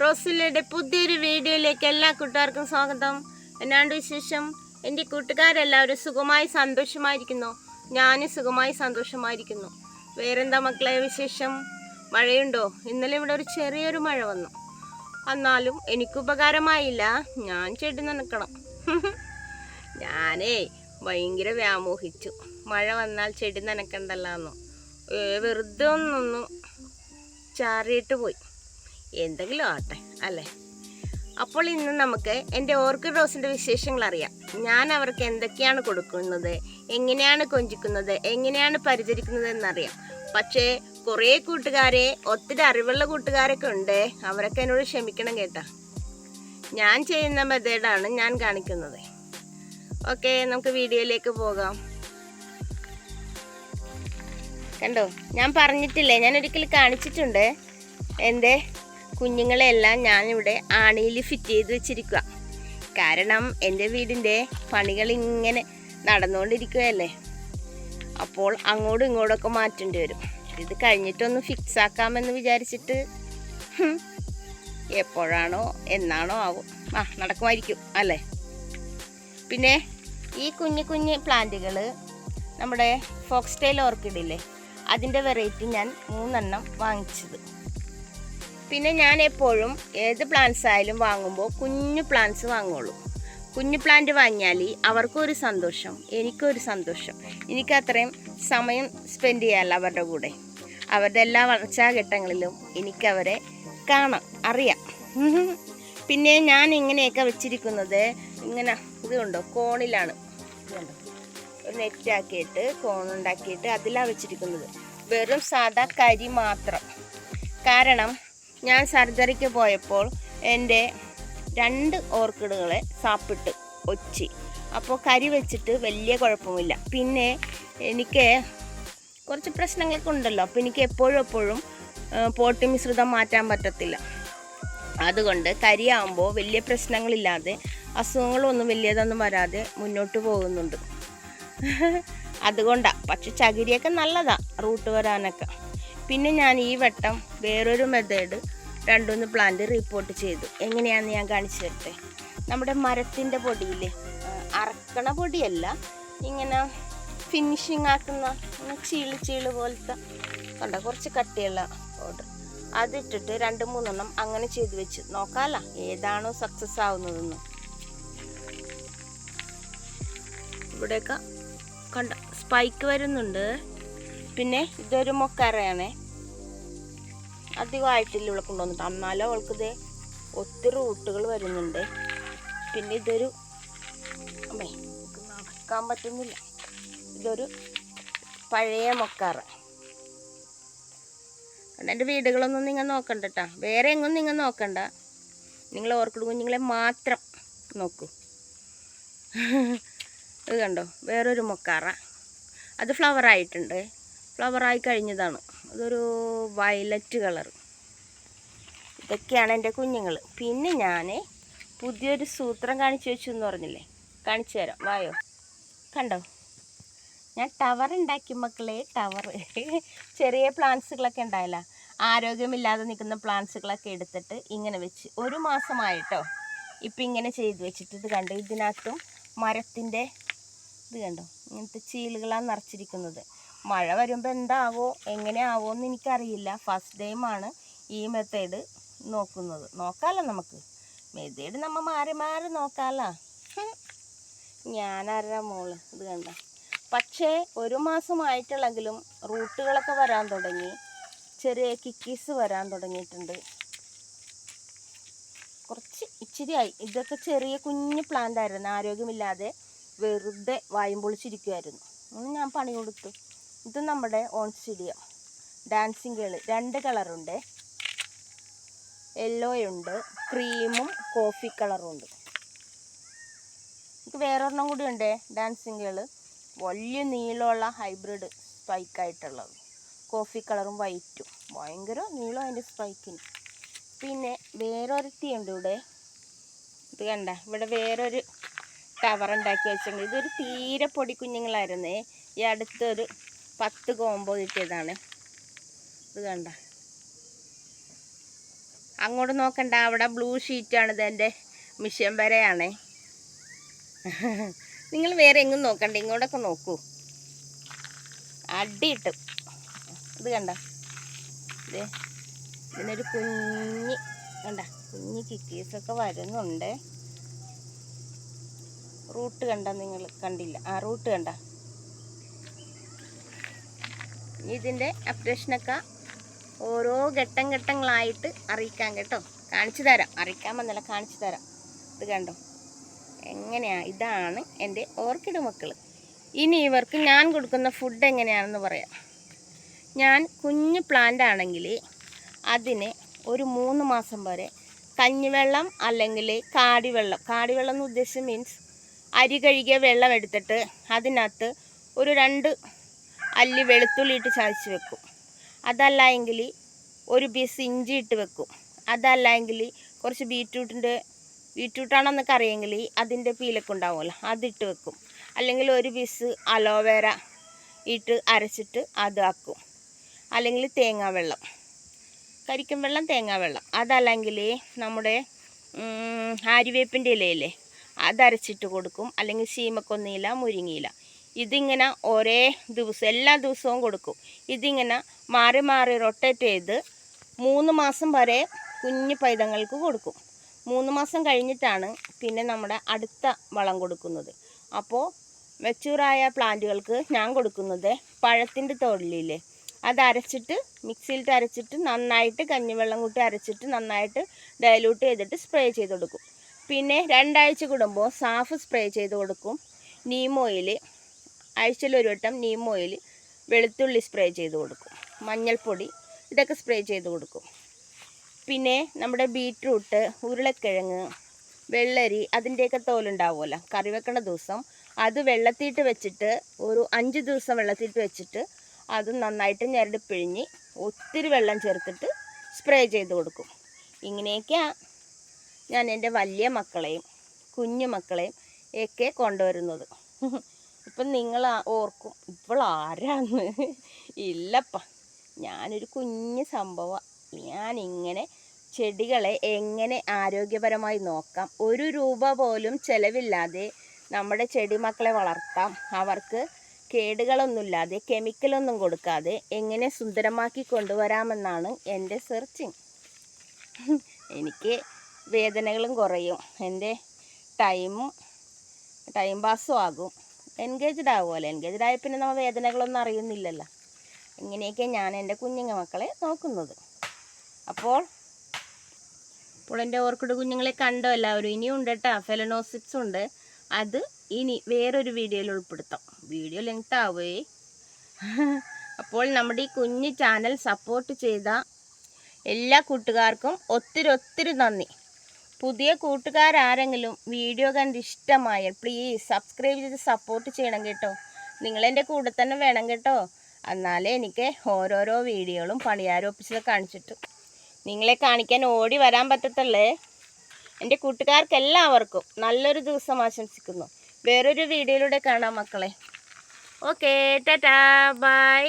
റോസിലയുടെ പുതിയൊരു വീഡിയോയിലേക്ക് എല്ലാ കൂട്ടുകാർക്കും സ്വാഗതം. എന്നാണ്ട് വിശേഷം? എന്റെ കൂട്ടുകാരെല്ലാവരും സുഖമായി സന്തോഷമായിരിക്കുന്നു. ഞാനും സുഖമായി സന്തോഷമായിരിക്കുന്നു. വേറെന്താ മക്കളെ വിശേഷം? മഴയുണ്ടോ? ഇന്നലെ ഇവിടെ ഒരു ചെറിയൊരു മഴ വന്നു. എന്നാലും എനിക്ക് ഉപകാരമായില്ല. ഞാൻ ചെടി നനക്കണം. ഞാനേ ഭയങ്കര വ്യാമോഹിച്ചു. മഴ വന്നാൽ ചെടി നനക്കണ്ടല്ലോ വെറുതെ ഒന്നൊന്നും ചാറിയിട്ട് പോയി. എന്തെങ്കിലും ആട്ടെ അല്ലേ? അപ്പോൾ ഇന്ന് നമുക്ക് എന്റെ ഓർക്കിഡ് റോസിന്റെ വിശേഷങ്ങൾ അറിയാം. ഞാൻ അവർക്ക് എന്തൊക്കെയാണ് കൊടുക്കുന്നത് എങ്ങനെയാണ് കൊഞ്ചിക്കുന്നത് എങ്ങനെയാണ് പരിചരിക്കുന്നത് എന്നറിയാം. പക്ഷേ കുറേ കൂട്ടുകാരെ ഒത്തിരി അറിവുള്ള കൂട്ടുകാരൊക്കെ ഉണ്ട്. അവരൊക്കെ എന്നോട് ക്ഷമിക്കണം കേട്ടാ. ഞാൻ ചെയ്യുന്ന മെത്തേഡാണ് ഞാൻ കാണിക്കുന്നത്. ഓക്കെ നമുക്ക് വീഡിയോയിലേക്ക് പോകാം. കണ്ടോ? ഞാൻ പറഞ്ഞിട്ടില്ലേ ഞാൻ ഒരിക്കൽ കാണിച്ചിട്ടുണ്ട്. എന്റെ കുഞ്ഞുങ്ങളെല്ലാം ഞാനിവിടെ ആണിയിൽ ഫിറ്റ് ചെയ്ത് വെച്ചിരിക്കുക കാരണം എന്റെ വീടിന്റെ പണികൾ ഇങ്ങനെ നടന്നുകൊണ്ടിരിക്കുകയല്ലേ? അപ്പോൾ അങ്ങോട്ടും ഇങ്ങോട്ടൊക്കെ മാറ്റേണ്ടി വരും. ഇത് കഴിഞ്ഞിട്ടൊന്ന് ഫിക്സ് ആക്കാമെന്ന് വിചാരിച്ചിട്ട് എപ്പോഴാണോ എന്നാണോ ആവും. ആ നടക്കുമായിരിക്കും അല്ലേ? പിന്നെ ഈ കുഞ്ഞു കുഞ്ഞു പ്ലാന്റുകൾ നമ്മുടെ ഫോക്സ്റ്റൈൽ ഓർക്കിഡില്ലേ അതിന്റെ വെറൈറ്റി ഞാൻ മൂന്നെണ്ണം വാങ്ങിച്ചത്. പിന്നെ ഞാൻ എപ്പോഴും ഏത് പ്ലാന്റ്സ് ആയാലും വാങ്ങുമ്പോൾ കുഞ്ഞു പ്ലാന്റ്സ് വാങ്ങുള്ളൂ. കുഞ്ഞു പ്ലാന്റ് വാങ്ങിയാൽ അവർക്കും ഒരു സന്തോഷം എനിക്കും ഒരു സന്തോഷം. എനിക്ക് അത്രയും സമയം സ്പെൻഡ് ചെയ്യാമല്ലോ അവരുടെ കൂടെ. അവരുടെ എല്ലാ വളർച്ചാഘട്ടങ്ങളിലും എനിക്കവരെ കാണാം അറിയാം. പിന്നെ ഞാൻ ഇങ്ങനെയൊക്കെ വെച്ചിരിക്കുന്നത് ഇങ്ങനെ ഇതുണ്ടോ കോണിലാണ്. ഒരു നെറ്റാക്കിയിട്ട് കോണുണ്ടാക്കിയിട്ട് അതിലാണ് വെച്ചിരിക്കുന്നത്. വെറും സാധാ കരി മാത്രം. കാരണം ഞാൻ സർജറിക്ക് പോയപ്പോൾ എന്റെ രണ്ട് ഓർക്കിഡുകളെ സാപ്പിട്ട് ഒച്ചി. അപ്പോൾ കരി വെച്ചിട്ട് വലിയ കുഴപ്പമില്ല. പിന്നെ എനിക്ക് കുറച്ച് പ്രശ്നങ്ങളൊക്കെ ഉണ്ടല്ലോ. അപ്പോൾ എനിക്ക് എപ്പോഴും എപ്പോഴും പോട്ടി മിശ്രിതം മാറ്റാൻ പറ്റത്തില്ല. അതുകൊണ്ട് കരിയാകുമ്പോൾ വലിയ പ്രശ്നങ്ങളില്ലാതെ അസുഖങ്ങളൊന്നും വലിയതൊന്നും വരാതെ മുന്നോട്ട് പോകുന്നുണ്ട്. അതുകൊണ്ടാണ് പക്ഷെ ചകിരിയൊക്കെ നല്ലതാണ് റൂട്ട് വരാനൊക്കെ. പിന്നെ ഞാൻ ഈ വട്ടം വേറൊരു മെത്തേഡ് രണ്ടുമൂന്ന് പ്ലാന്റ് റിപ്പോർട്ട് ചെയ്തു. എങ്ങനെയാണെന്ന് ഞാൻ കാണിച്ചു തരട്ടെ? നമ്മുടെ മരത്തിന്റെ പൊടിയിൽ അറക്കണ പൊടിയല്ല. ഇങ്ങനെ ഫിനിഷിങ് ആക്കുന്ന ചീൾ ചീൾ പോലത്തെ കണ്ട? കുറച്ച് കട്ടിയുള്ള പൗഡർ അതിട്ടിട്ട് രണ്ട് മൂന്നെണ്ണം അങ്ങനെ ചെയ്ത് വെച്ച് നോക്കാമല്ല ഏതാണോ സക്സസ് ആവുന്നതെന്ന്. ഇവിടെയൊക്കെ കണ്ട? സ്പൈക്ക് വരുന്നുണ്ട്. പിന്നെ ഇതൊരു മൊക്കറയാണേ. അധികമായിട്ടില്ല ഇവിടെ കൊണ്ടുവന്നിട്ട് എന്നാലും ഇത് ഒത്തിരി റൂട്ടുകൾ വരുന്നുണ്ട്. പിന്നെ ഇതൊരു അമ്മേ നടക്കാൻ പറ്റുന്നില്ല. ഇതൊരു പഴയ മൊക്കാറ. എന്റെ വീടുകളൊന്നും നിങ്ങൾ നോക്കണ്ട കേട്ടോ വേറെ എങ്ങും നിങ്ങൾ നോക്കണ്ട. നിങ്ങൾ ഓർക്കിഡ് കുഞ്ഞുങ്ങളെ മാത്രം നോക്കൂ. ഇത് കണ്ടോ? വേറൊരു മൊക്കാറ. അത് ഫ്ലവർ ആയിട്ടുണ്ട്. ഫ്ലവർ ആയി കഴിഞ്ഞതാണ്. അതൊരു വയലറ്റ് കളർ ഇതൊക്കെയാണ് എന്റെ കുഞ്ഞുങ്ങൾ പിന്നെ ഞാൻ പുതിയൊരു സൂത്രം കാണിച്ചു വെച്ചു എന്ന് പറഞ്ഞില്ലേ? കാണിച്ചു തരാം. വായോ. കണ്ടോ? ഞാൻ ടവർ ഉണ്ടാക്കി മക്കളെ ടവർ ചെറിയ പ്ലാന്റ്സുകളൊക്കെ ഉണ്ടായില്ല. ആരോഗ്യമില്ലാതെ നിൽക്കുന്ന പ്ലാന്റ്സുകളൊക്കെ എടുത്തിട്ട് ഇങ്ങനെ വെച്ച് ഒരു മാസമായിട്ടോ ഇപ്പം ഇങ്ങനെ ചെയ്ത് വെച്ചിട്ട് ഇത് കണ്ടു? ഇതിനകത്തും മരത്തിന്റെ ഇത് കണ്ടോ? ഇങ്ങനത്തെ ചീലുകളാണ് നിറച്ചിരിക്കുന്നത്. മഴ വരുമ്പോൾ എന്താവോ എങ്ങനെ ആവോ എന്ന് എനിക്കറിയില്ല. ഫസ്റ്റ് ടൈമാണ് ഈ മെത്തേഡ് നോക്കുന്നത്. നോക്കാമല്ലോ നമുക്ക്. മെത്തേഡ് നമ്മൾ മാറി മാറി നോക്കാമല്ലോ ഞാനറ മോൾ? ഇത് കണ്ട? പക്ഷേ ഒരു മാസമായിട്ടുള്ളെങ്കിലും റൂട്ടുകളൊക്കെ വരാൻ തുടങ്ങി. ചെറിയ കിക്കീസ് വരാൻ തുടങ്ങിയിട്ടുണ്ട്. കുറച്ച് ഇച്ചിരി ആയി ഇതൊക്കെ ചെറിയ കുഞ്ഞു പ്ലാന്റ് ആയിരുന്നു. ആരോഗ്യമില്ലാതെ വെറുതെ വായും പൊളിച്ചിരിക്കുമായിരുന്നു ഞാൻ പണി കൊടുത്തു. ഇത് നമ്മുടെ ഓൺസിഡിയം ഡാൻസിങ് കേൾ രണ്ട് കളറുണ്ട് യെല്ലോ ഉണ്ട്. ക്രീമും കോഫി കളറും ഉണ്ട്. എനിക്ക് വേറൊരെണ്ണം കൂടി ഉണ്ട്? ഡാൻസിങ് കേൾ വലിയ നീളമുള്ള ഹൈബ്രിഡ് സ്പൈക്കായിട്ടുള്ളത് കോഫി കളറും വൈറ്റും ഭയങ്കര നീളം അതിന്റെ സ്പൈക്കിന് പിന്നെ വേറൊരുത്തിയുണ്ട് ഇവിടെ. ഇത് കണ്ട. ഇവിടെ വേറൊരു ടവർ ഉണ്ടാക്കി വെച്ചിട്ടുണ്ട് ഇതൊരു തീരെ പൊടി കുഞ്ഞുങ്ങളായിരുന്നേ. ഈ അടുത്തൊരു പത്ത് കോമ്പോ കിട്ടിയതാണ്. ഇത് കണ്ട. അങ്ങോട്ട് നോക്കണ്ട അവിടെ ബ്ലൂ ഷീറ്റാണ് ഇത് എന്റെ മിഷ്യൻ വരെയാണേ. നിങ്ങൾ വേറെ എങ്ങും നോക്കണ്ട ഇങ്ങോട്ടൊക്കെ നോക്കൂ. അടിയിട്ട് ഇത് കണ്ട. ഇത് ഇതിനൊരു കുഞ്ഞ് കണ്ട കുഞ്ഞ് കിക്കീസൊക്കെ വരുന്നുണ്ട്. റൂട്ട് കണ്ട നിങ്ങൾ കണ്ടില്ല. ആ റൂട്ട് കണ്ട. ഇതിന്റെ അപ്ഡേഷനൊക്കെ ഓരോ ഘട്ടം ഘട്ടങ്ങളായിട്ട് അറിയിക്കാം കേട്ടോ. കാണിച്ചു തരാം. അറിയിക്കാൻ വന്നല്ല കാണിച്ചു തരാം. ഇത് കണ്ടോ? എങ്ങനെയാ? ഇതാണ് എന്റെ ഓർക്കിഡ് മക്കൾ ഇനി ഇവർക്ക് ഞാൻ കൊടുക്കുന്ന ഫുഡ് എങ്ങനെയാണെന്ന് പറയാം. ഞാൻ കുഞ്ഞു പ്ലാന്റ് ആണെങ്കിൽ അതിന് ഒരു മൂന്ന് മാസം വരെ കഞ്ഞിവെള്ളം അല്ലെങ്കിൽ കാടിവെള്ളം കാടിവെള്ളം എന്ന് ഉദ്ദേശിച്ച് മീൻസ് അരി കഴുകിയ വെള്ളം എടുത്തിട്ട് അതിനകത്ത് ഒരു രണ്ട് അല്ലി വെളുത്തുള്ളി ഇട്ട് ചതച്ച് വെക്കും. അതല്ല എങ്കിൽ ഒരു പീസ് ഇഞ്ചി ഇട്ട് വെക്കും. അതല്ല എങ്കിൽ കുറച്ച് ബീറ്റ്റൂട്ടിന്റെ ബീറ്റ്റൂട്ടാണെന്നൊക്കെ അറിയെങ്കിൽ അതിന്റെ പീലൊക്കെ ഉണ്ടാവുമല്ലോ അതിട്ട് വെക്കും. അല്ലെങ്കിൽ ഒരു പീസ് അലോവേര ഇട്ട് അരച്ചിട്ട് അത് ആക്കും. അല്ലെങ്കിൽ തേങ്ങാ വെള്ളം. കരിക്കും വെള്ളം തേങ്ങാ വെള്ളം. അതല്ലെങ്കിൽ നമ്മുടെ ആരിവേപ്പിന്റെ ഇലയില്ലേ അതരച്ചിട്ട് കൊടുക്കും. അല്ലെങ്കിൽ ശീമക്കൊന്നയില മുരിങ്ങയില. ഇതിങ്ങനെ ഒരേ ദിവസം എല്ലാ ദിവസവും കൊടുക്കും. ഇതിങ്ങനെ മാറി മാറി റൊട്ടേറ്റ് ചെയ്ത് മൂന്ന് മാസം വരെ കുഞ്ഞു പൈതങ്ങൾക്ക് കൊടുക്കും. മൂന്ന് മാസം കഴിഞ്ഞിട്ടാണ് പിന്നെ നമ്മുടെ അടുത്ത വളം കൊടുക്കുന്നത്. അപ്പോൾ മെച്ചൂറായ പ്ലാന്റുകൾക്ക് ഞാൻ കൊടുക്കുന്നത് പഴത്തിന്റെ തൊഴിലില്ലേ അത് അരച്ചിട്ട് മിക്സിയിലിട്ട് അരച്ചിട്ട് നന്നായിട്ട് കഞ്ഞിവെള്ളം കൂട്ടി അരച്ചിട്ട് നന്നായിട്ട് ഡയലൂട്ട് ചെയ്തിട്ട് സ്പ്രേ ചെയ്ത് കൊടുക്കും. പിന്നെ രണ്ടാഴ്ച കൂടുമ്പോൾ സാഫ് സ്പ്രേ ചെയ്ത് കൊടുക്കും. നീം ഓയിൽ ആഴ്ചയിൽ ഒരു വട്ടം നീം ഓയിൽ വെളുത്തുള്ളി സ്പ്രേ ചെയ്ത് കൊടുക്കും. മഞ്ഞൾപ്പൊടി ഇതൊക്കെ സ്പ്രേ ചെയ്ത് കൊടുക്കും. പിന്നെ നമ്മുടെ ബീറ്റ്റൂട്ട് ഉരുളക്കിഴങ്ങ് വെള്ളരി അതിന്റെയൊക്കെ തോലുണ്ടാവുമല്ലോ. കറി വെക്കണ ദിവസം അത് വെള്ളത്തിയിട്ട് വെച്ചിട്ട് ഒരു അഞ്ച് ദിവസം വെള്ളത്തിയിട്ട് വെച്ചിട്ട് അത് നന്നായിട്ട് ഞരട് പിഴിഞ്ഞ് ഒത്തിരി വെള്ളം ചേർത്തിട്ട് സ്പ്രേ ചെയ്ത് കൊടുക്കും. ഇങ്ങനെയൊക്കെയാണ് ഞാൻ എന്റെ വലിയ മക്കളെയും കുഞ്ഞു മക്കളെയും ഒക്കെ കൊണ്ടുവരുന്നത്. ഇപ്പം നിങ്ങൾ ഓർക്കും ഇവളാരാന്ന്. ഇല്ലപ്പ ഞാനൊരു കുഞ്ഞു സംഭവം. ഞാനിങ്ങനെ ചെടികളെ എങ്ങനെ ആരോഗ്യപരമായി നോക്കാം ഒരു രൂപ പോലും ചിലവില്ലാതെ നമ്മുടെ ചെടി മക്കളെ വളർത്താം. അവർക്ക് കേടുകളൊന്നുമില്ലാതെ കെമിക്കലൊന്നും കൊടുക്കാതെ എങ്ങനെ സുന്ദരമാക്കി കൊണ്ടുവരാമെന്നാണ് എന്റെ സെർച്ചിങ്. എനിക്ക് വേദനകളും കുറയും. എന്റെ ടൈമും ടൈം പാസ്സും ആകും. എൻഗേജ്ഡ് ആവുമല്ലോ. എൻഗേജ്ഡ് ആയി പിന്നെ നമ്മൾ വേദനകളൊന്നും അറിയുന്നില്ലല്ലോ. ഇങ്ങനെയൊക്കെ ഞാൻ എന്റെ കുഞ്ഞുങ്ങ മക്കളെ നോക്കുന്നത്. അപ്പോൾ അപ്പോൾ എന്റെ ഓർക്കിഡ് കുഞ്ഞുങ്ങളെ കണ്ടോ എല്ലാവരും? ഇനിയും ഉണ്ട് കേട്ടോ. ഫെലനോസിപ്സ് ഉണ്ട്. അത് ഇനി വേറൊരു വീഡിയോയിൽ ഉൾപ്പെടുത്താം. വീഡിയോ ലെങ്ത് ആവേ. അപ്പോൾ നമ്മുടെ ഈ കുഞ്ഞു ചാനൽ സപ്പോർട്ട് ചെയ്ത എല്ലാ കൂട്ടുകാർക്കും ഒത്തിരി ഒത്തിരി നന്ദി. പുതിയ കൂട്ടുകാരാരെങ്കിലും വീഡിയോ കണ്ട് ഇഷ്ടമായാൽ പ്ലീസ് സബ്സ്ക്രൈബ് ചെയ്ത് സപ്പോർട്ട് ചെയ്യണം കേട്ടോ. നിങ്ങളെന്റെ കൂടെ തന്നെ വേണം കേട്ടോ. എന്നാലേ എനിക്ക് ഓരോരോ വീഡിയോകളും പണിയാരോപ്പിച്ചത് കാണിച്ചിട്ട്. നിങ്ങളെ കാണിക്കാൻ ഓടി വരാൻ പറ്റത്തുള്ളേ? എന്റെ കൂട്ടുകാർക്ക് എല്ലാവർക്കും നല്ലൊരു ദിവസം ആശംസിക്കുന്നു. വേറൊരു വീഡിയോയിലൂടെ കാണാം മക്കളെ. Okay tata bye